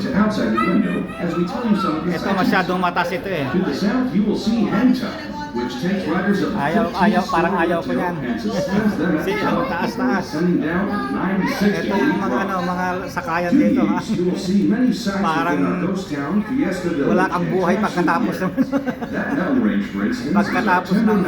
to outside the window as we tell you some of the Ito masyadong matas ito eh. To the south, you will see Henta, which takes riders of the Ayaw- 15th ayaw, parang ayaw ko yan. top, ang a 960 Ito yung mga ano, mga sakayan To dito ha. Parang. Wala kang buhay pagkatapos instance, Pagkatapos ng-.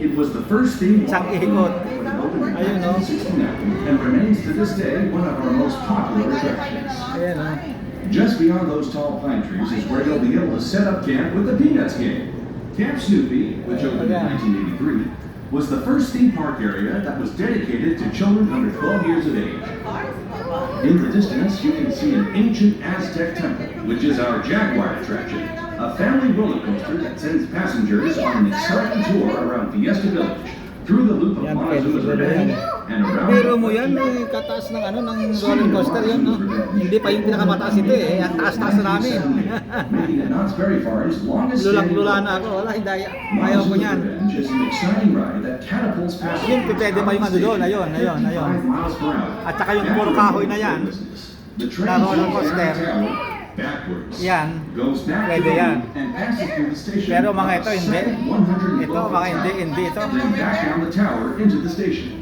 It was the first theme Isang walk ikot. when in Ayun, no? and remains to this day one of our most popular attractions. Ayan. Just beyond those tall pine trees is where you'll be able to set up camp with the Peanuts game. Camp Snoopy, which opened in 1983, was the first theme park area that was dedicated to children under 12 years of age. In the distance, you can see an ancient Aztec temple, which is our Jaguar attraction, a family roller coaster that sends passengers on an exciting tour around Fiesta Village, through the loop of Yan, Montezuma's yan. Revenge, and around Biro mo yan, eh, kataas ng ano, ng roller coaster yun, no? Hindi pa yung pinakamataas ito eh. Ang taas-taas na namin. Lulang-lula na ako. Wala, hindi. Ayaw ko yan. Revenge is an exciting ride that catapults past Yun, pwede pa yung ano doon. Ayun, ayun, ayun. 55 miles per hour. At saka yung puro kahoy na yan. Na roller coaster. Around town backwards. Yan. Goes back Pwede to the yan. loop and passes through the station. Pero mga ito, up a hindi. second 112 Ito, mga hindi, hindi ito. Then back down the tower into the station.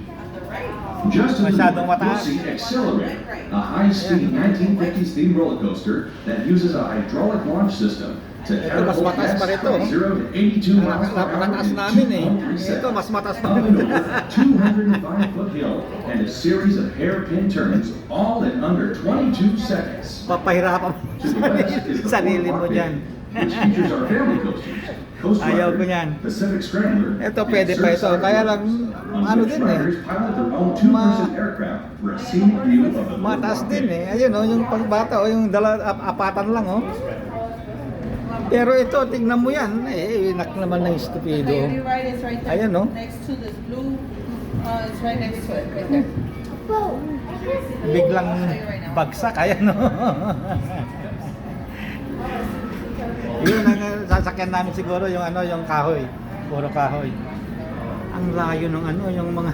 Just to the Masyadong north, you'll mataas. see Accelerator, a high-speed 1950s themed roller coaster that uses a hydraulic launch system to Ito, mas catapult mataas pa guests rito, from oh. 0 to 82 miles per hour Napakataas in namin eh. 2.3 Ito, mas mataas pa Up rin. and over a 205 foot hill and a series of hairpin turns, all in under 22 seconds. Papahirapan mo sarili mo dyan. Park which features our family coasters. Coast Ayaw ko yan. Pacific Scrambler, Ito, pwede pa ito. Kaya lang, ano din eh. Ma- Mataas din eh. Ayun oh, yung pagbata oh, yung dala ap- apatan lang oh. Pero ito, tingnan mo yan. Eh, inak naman ng stupido. Ayan, no? Next to this blue, uh, it's right next to it, right there. Biglang bagsak, ayan no. Yun ang sasakyan namin siguro yung ano, yung kahoy. Puro kahoy. Ang layo ng ano, yung mga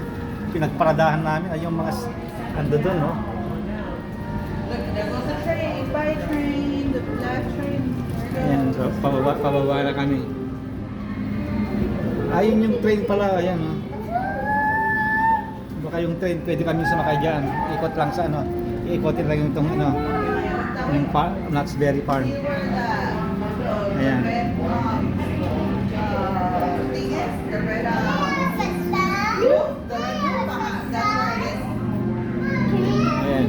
pinagparadahan namin ay yung mga ando doon, no? Ayan, so, pababa, pababa na kami. Ayun yung train pala, ayan, no? Baka train, pwede kami sumakay dyan. Ikot lang sa ano, ikotin lang yung itong, ano, yung pa, Knott's Berry Farm. Ayan. Ayan.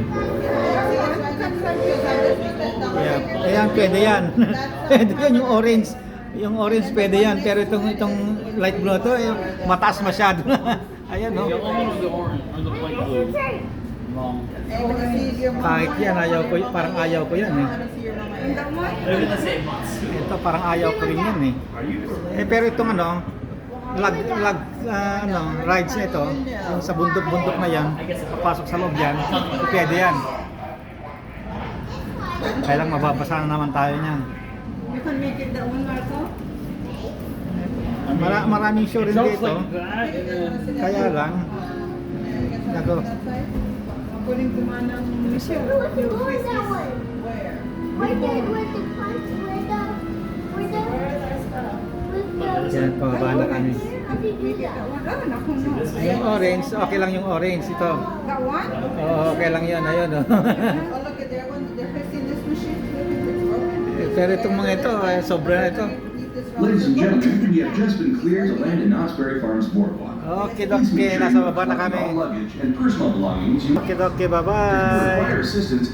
The Ayan, pwede yan. pwede yan yung orange. Yung orange pwede yan, pero itong itong light blue to, eh, mataas masyado. Ayan, no? The one or the orange or the light blue? Wrong. Kahit yan, ayaw ko, parang ayaw ko yan, eh. The. Ito parang ayaw ko rin yan eh. Eh pero itong ano, lag lag ah, ano, rides na ito, yung sa bundok-bundok na yan, papasok sa loob yan, pwede yan. Kaya lang mababasa na naman tayo niyan. You can make it that one, Marco? Mara, maraming show rin dito. Kaya lang, Nako. According to Manang Michelle. Door is. Where? Where the punch, where the, with the. yan, pababa na kami. Yung orange, okay lang yung orange ito. That one? Oo, okay lang yun, ayun. Oh. Pero itong mga ito, eh, sobra na ito. Need this one. Ladies and gentlemen, we have just been cleared to land in Knott's Berry Farms Boardwalk. Okay, okay, nasa baba na kami. all luggage and personal belongings Okay, okay, bye-bye. require assistance